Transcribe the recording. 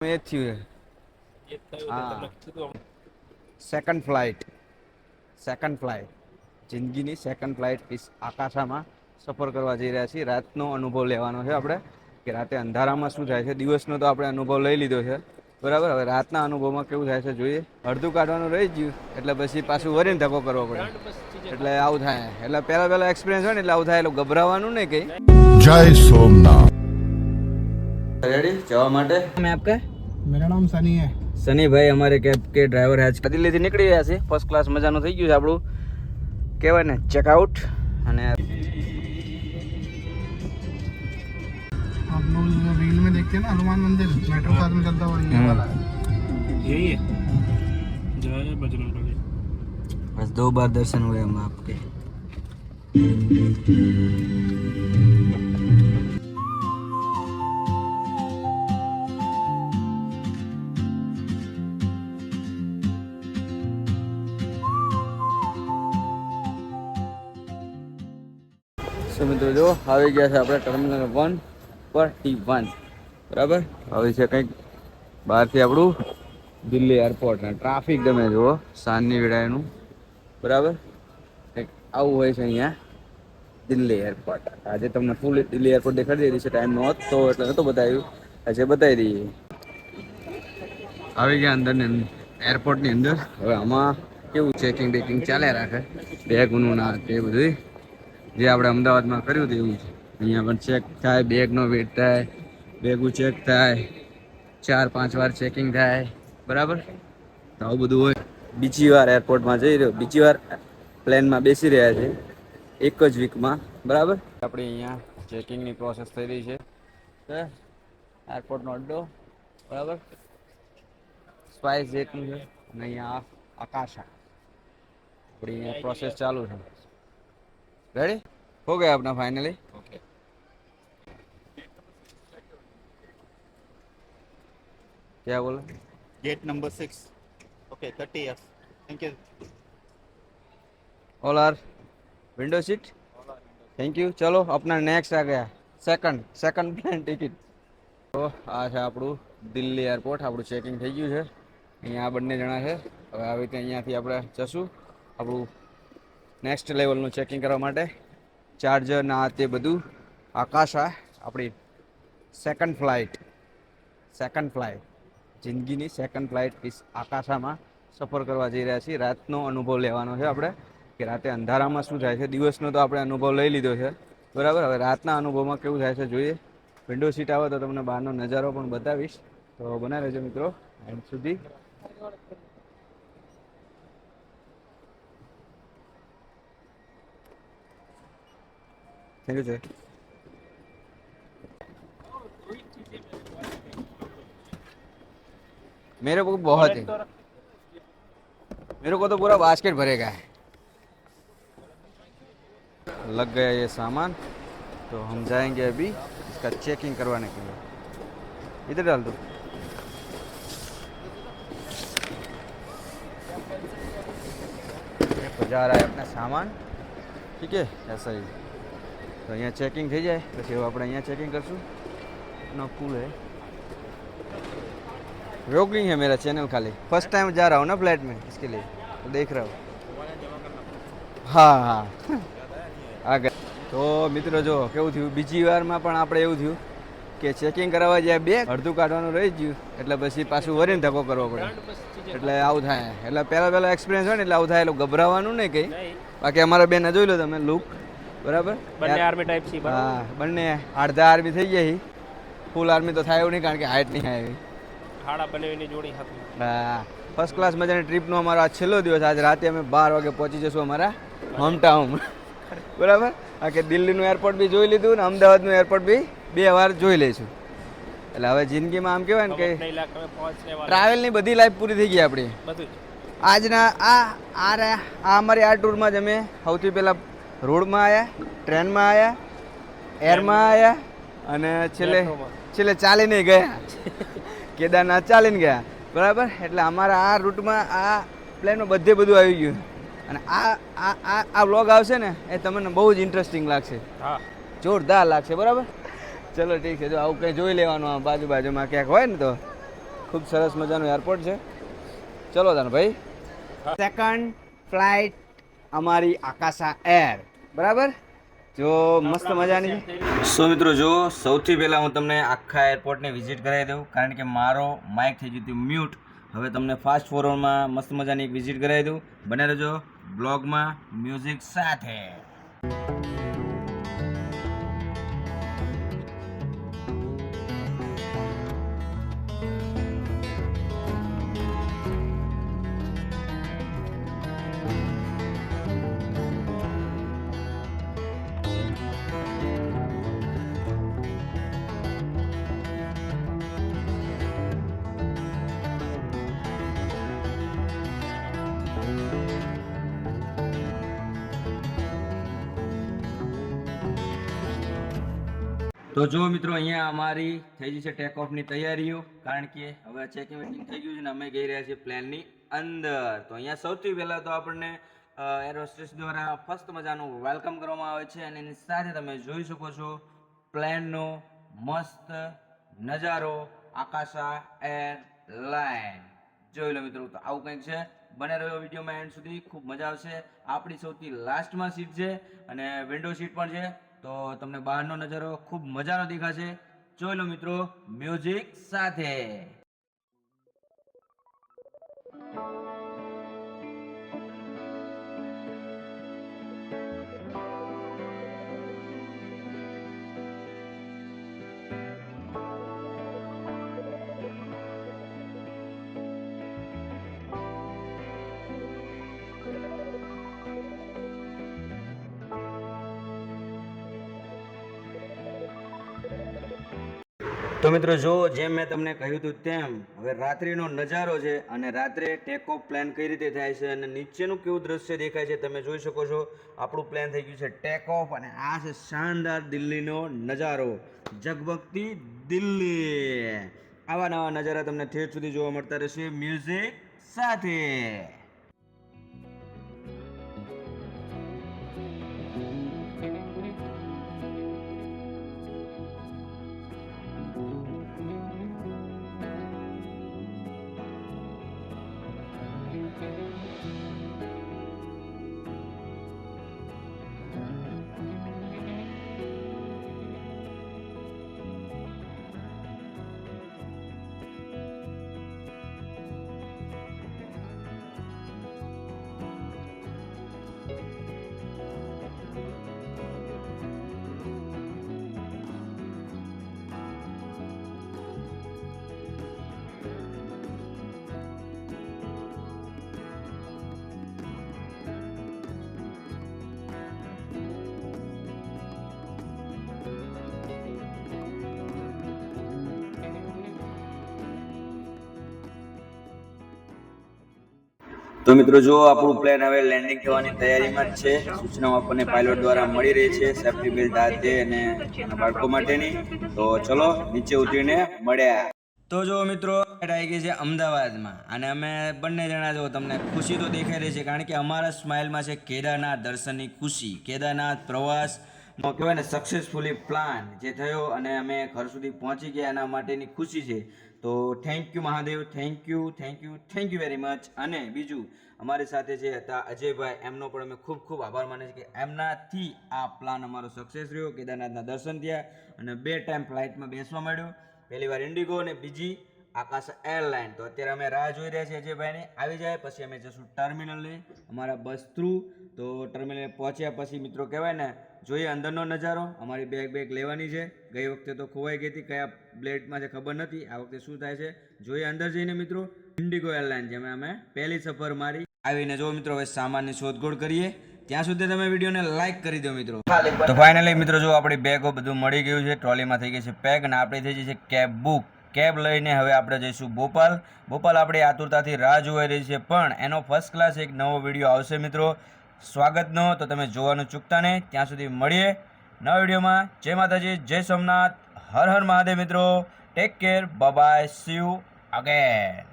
એ થયું હા second flight second flight જિંદગીની સેકન્ડ ફ્લાઇટ આકાશામાં સફર કરવા જઈ રહ્યા છીએ. રાતનો અનુભવ લેવાનો છે આપણે કે રાતે અંધારામાં શું થાય છે? દિવસનો તો આપણે અનુભવ લઈ લીધો છે. બરાબર? હવે રાતના અનુભવમાં કેવું થાય છે જોઈએ. અડધું કાઢવાનું રહી ગયું એટલે પછી પાછું વરીને ધક્કો કરવો પડે. એટલે આવું થાય. એટલે પહેલા પહેલા એક્સપિરિયન્સ હોય ને એટલે આવું થાય. એટલે ગભરાવાનું નહીં કંઈ. જય સોમનાથ. રેડી જવા માટે? મેં આપકા मेरा नाम सनी है સની ભાઈ અમારે કેબ કે ડ્રાઈવર આજ દિલ્હીથી નીકળી રહ્યા છે ફર્સ્ટ ક્લાસ મજાનું થઈ ગયું છે આપણું કહેવાય ને ચેકઆઉટ અને आप लोग जो रील में देखते हैं ना हनुमान मंदिर मेट्रो का आदमी चलता हुआ ये हम्म। वाला है यही है जय बजरंग बली बस दो बार दर्शन हुए हम आपके જો આવી ગયા છે આપણે ટર્મિનલ વન પર ટી વન બરાબર? હવે છે કંઈક બહારથી આપણું દિલ્હી એરપોર્ટ ને ટ્રાફિક ગમે જુઓ સાંજની વેળાનું બરાબર? કંઈક આવું હોય છે અહીંયા, દિલ્હી એરપોર્ટ આજે તમને ફૂલ દિલ્હી એરપોર્ટ દેખાડી દીધી છે ટાઈમ નહોત તો એટલે નહોતો બતાવ્યું. આજે બતાવી દઈએ. આવી ગયા અંદર એરપોર્ટની અંદર. હવે આમાં કેવું ચેકિંગ બેકિંગ ચાલ્યા રાખે? બેગનું ના તે બધું. જે આપણે અમદાવાદમાં કર્યું હતું એવું અહીંયા પણ ચેક થાય બેગનો વેટ થાય બેગું ચેક થાય, ચાર, પાંચ વાર ચેકિંગ થાય, બરાબર? તો આવું બધું હોય. બીજી વાર એરપોર્ટમાં જઈ રહ્યો. બીજી વાર પ્લેનમાં બેસી રહ્યા છે. એક જ વીકમાં બરાબર? આપણે અહીંયા ચેકિંગની પ્રોસેસ થઈ રહી છે. એરપોર્ટનો અડ્ડો, બરાબર? સ્પાઇસ જેટનું છે અને અહીંયા આકાશા. આપણી અહીંયા પ્રોસેસ ચાલુ છે. रेडी हो गया अपना फाइनली ओके क्या बोला Gate number six. Okay, 30 years. Thank you. All are window seat thank you ચલો આપના નેક્સ્ટ આ ગયા સેકન્ડ સેકન્ડ પ્લેન ટિકિટ તો આ છે આપણું દિલ્હી એરપોર્ટ આપણું ચેકિંગ થઈ ગયું છે અહીંયા આ બંને જણા છે હવે આવી રીતે અહીંયાથી આપણે જશું આપણું નેક્સ્ટ લેવલનું ચેકિંગ કરવા માટે ચાર્જર ના તે બધું આકાશા આપણી સેકન્ડ ફ્લાઇટ સેકન્ડ ફ્લાઇટ જિંદગીની સેકન્ડ ફ્લાઇટ આકાશામાં સફર કરવા જઈ રહ્યા છીએ. રાતનો અનુભવ લેવાનો છે આપણે કે રાતે અંધારામાં શું થાય છે? દિવસનો તો આપણે અનુભવ લઈ લીધો છે. બરાબર? હવે રાતના અનુભવમાં કેવું થાય છે જોઈએ. વિન્ડો સીટ આવે તો તમને બહારનો નજારો પણ બતાવીશ. તો બનાવી રહેજો મિત્રો. એન્ડ સુધી. मेरे को बहुत है। मेरे को तो पूरा बास्केट भरेगा। है लग गया ये सामान। तो हम जाएँगे अभी इसका चेकिंग करवाने के लिए। इधर डाल दो। तो जा रहा है अपना सामान। ठीक है, ऐसा ही। तो यहाँ चेकिंग થઈ જાય પછી હવે આપણે અહીંયા ચેકિંગ કરશું નો कूल है व्लॉगिंग है मेरा चैनल खाली फर्स्ट टाइम जा रहा हूँ ना फ्लैट में इसके लिए तो देख रहा हूँ હા હા આગળ તો મિત્રો જો કેવું થયું બીજી વારમાં પણ આપણે એવું થયું કે ચેકિંગ કરાવવા જાય બે અડધું કાઢવાનું રહી જ ગયું એટલે પછી પાછું વરીને ધક્કો કરવો પડે એટલે આવું થાય એટલે પહેલા પહેલા એક્સપિરિયન્સ હોય ને એટલે આવું થાય એટલે ગભરાવાનું નહીં કંઈ બાકી અમારા બેન જોઈ લો તમે લુક બરાબર? બંને આર્મી ટાઈપ છે હા બંને અડધા આર્મી થઈ ગયા ફૂલ આર્મી તો થાય એવું નહીં કારણ કે હાઈટ નહીં આવી. હાડા બનાવીની જોડી હતી હા. ફર્સ્ટ ક્લાસ મજાની ટ્રીપનો અમારો આ છેલ્લો દિવસ. આજે રાતે અમે બાર વાગે પહોંચી જશું અમારા હોમટાઉન બરાબર? આ કે દિલ્હીનું એરપોર્ટ બી જોઈ લીધું ને અમદાવાદનું એરપોર્ટ બી બે વાર જોઈ લઈશું. એટલે હવે જિંદગીમાં આમ કહેવાય ને કે ટ્રાવેલની બધી લાઈફ પૂરી થઈ ગઈ આપણી. આજના આ આ આ અમારી આ ટૂરમાં જ અમે સૌથી પહેલાં રોડમાં આવ્યા ટ્રેનમાં આવ્યા એરમાં આવ્યા અને છેલ્લે છેલ્લે ચાલીને ગયા. કેદારનાથ ચાલીને ગયા. બરાબર? એટલે અમારા આ રૂટમાં આ પ્લેનમાં બધે બધું આવી ગયું. અને આ આ આ વ્લોગ આવશે ને એ તમને બહુ જ ઇન્ટરેસ્ટિંગ લાગશે. જોરદાર લાગશે બરાબર? ચલો ઠીક છે જો આવું કંઈ જોઈ લેવાનું આ બાજુ બાજુમાં ક્યાંક હોય ને તો. ખૂબ સરસ મજાનું એરપોર્ટ છે. ચલો તાને ભાઈ. સેકન્ડ ફ્લાઇટ અમારી આકાશા એર બરાબર? જો મસ્ત મજાની સો મિત્રો જો સૌથી પહેલાં હું તમને આખા એરપોર્ટને વિઝિટ કરાવી દઉં કારણ કે મારો માઇક થઈ ગયું હતું મ્યુટ હવે તમને ફાસ્ટ ફોરવર્ડમાં મસ્ત મજાની એક વિઝિટ કરાવી દઉં. બને રહેજો બ્લોગમાં મ્યુઝિક સાથે. તો જો મિત્રો, અહીંયા અમારી થઈ ગઈ છે ટેક ઓફની તૈયારીઓ. કારણ કે હવે ચેકિંગ વેકિંગ થઈ ગયું છે ને અમે ગઈ રહ્યા છીએ પ્લેનની અંદર. તો અહીંયા સૌથી પહેલાં તો આપણને એરોસ્ટેસ દ્વારા ફર્સ્ટ મજાનું વેલકમ કરવામાં આવે છે અને એની સાથે તમે જોઈ શકો છો પ્લેનનો મસ્ત નજારો આકાશા એરલાઇન જોઈ લો મિત્રો, તો આવું કંઈક છે. બને રહ્યો વિડીયોમાં એન્ડ સુધી. ખૂબ મજા આવશે. આપણી સૌથી લાસ્ટમાં સીટ છે અને વિન્ડો સીટ પણ છે. તો તમને બહારનો નજારો ખૂબ મજાનો દેખાશે. જોઈ લો મિત્રો મ્યુઝિક સાથે. તો મિત્રો જો જેમ મેં તમને કહ્યું હતું તેમ, હવે રાત્રિનો નજારો છે અને રાત્રે ટેક ઓફ પ્લાન કઈ રીતે થાય છે અને નીચેનું કેવું દ્રશ્ય દેખાય છે તમે જોઈ શકો છો. આપણું પ્લાન થઈ ગયું છે ટેક ઓફ અને આ છે શાનદાર દિલ્હીનો નજારો. જગબગતી દિલ્હી. આવા નવા નજારા તમને ઠેર સુધી જોવા મળતા રહેશે. મ્યુઝિક સાથે. તો મિત્રો જો આપણું પ્લેન હવે લેન્ડિંગ થવાની તૈયારીમાં જ છે. સૂચનાઓ આપણને પાયલોટ દ્વારા મળી રહી છે સેફ્ટી બેલ્ટ હાથે અને બાળકો માટેની. તો ચલો નીચે ઉતરીને મળ્યા. તો જો મિત્રો આવી ગઈ છે અમદાવાદમાં. અને અમે બંને જણા જો તમને ખુશી તો દેખાઈ રહી છે, કારણ કે અમારા સ્માઇલમાં છે કેદારનાથ દર્શનની ખુશી. કેદારનાથ પ્રવાસ નો કહેવાય ને સક્સેસફુલી પ્લાન જે થયો અને અમે ઘર સુધી પહોંચી ગયા એના માટેની ખુશી છે. તો thank you Mahadev thank you thank you thank you very much અને બીજું, અમારી સાથે જે હતા અજયભાઈ, એમનો પણ અમે ખૂબ ખૂબ આભાર માને છે કે એમનાથી આ પ્લાન અમારો સક્સેસ રહ્યો. કેદારનાથના દર્શન થયા અને બે ટાઈમ ફ્લાઇટમાં બેસવા મળ્યું પહેલી વાર ઇન્ડિગો અને બીજી આકાશ એરલાઇન તો અત્યારે અમે રાહ જોઈ રહ્યા છીએ અજયભાઈની. આવી જાય, પછી અમે જશું ટર્મિનલે અમારા બસ થ્રુ તો ટર્મિનલે પહોંચ્યા પછી મિત્રો કહેવાય ને, જોઈએ અંદરનો નજારો. અમારી બેગ બેગ લેવાની છે. ગઈ વખતે તો ખોવાઈ ગઈ હતી, કયા બ્લેડમાં છે ખબર નથી. આ વખતે શું થાય છે? જોઈએ અંદર જઈને મિત્રો. ઇન્ડિગો એરલાઇન જેમાં અમે પહેલી સફર મારી. આવીને જો મિત્રો, હવે સામાનની શોધખોળ કરીએ. ત્યાં સુધી તમે વિડીયોને લાઇક કરી દો મિત્રો. તો ફાઇનલી મિત્રો, જો આપણી બેગો બધું મળી ગયું છે ટ્રોલીમાં થઈ ગઈ છે પેક અને આપણી થઈ ગઈ છે કેબ બુક કેબ લઈને હવે આપણે જઈશું ભોપાલ. ભોપાલ આપણી આતુરતાથી રાહ જોવાઈ રહી છે, પણ એનો ફર્સ્ટ ક્લાસ એક નવો વીડિયો આવશે મિત્રો. સ્વાગતનો, તો તમે જોવાનું ચૂકતા નહીં. ત્યાં સુધી મળીએ નવા વિડીયોમાં જય માતાજી, જય સોમનાથ. હર હર મહાદેવ મિત્રો. Take care bye see you again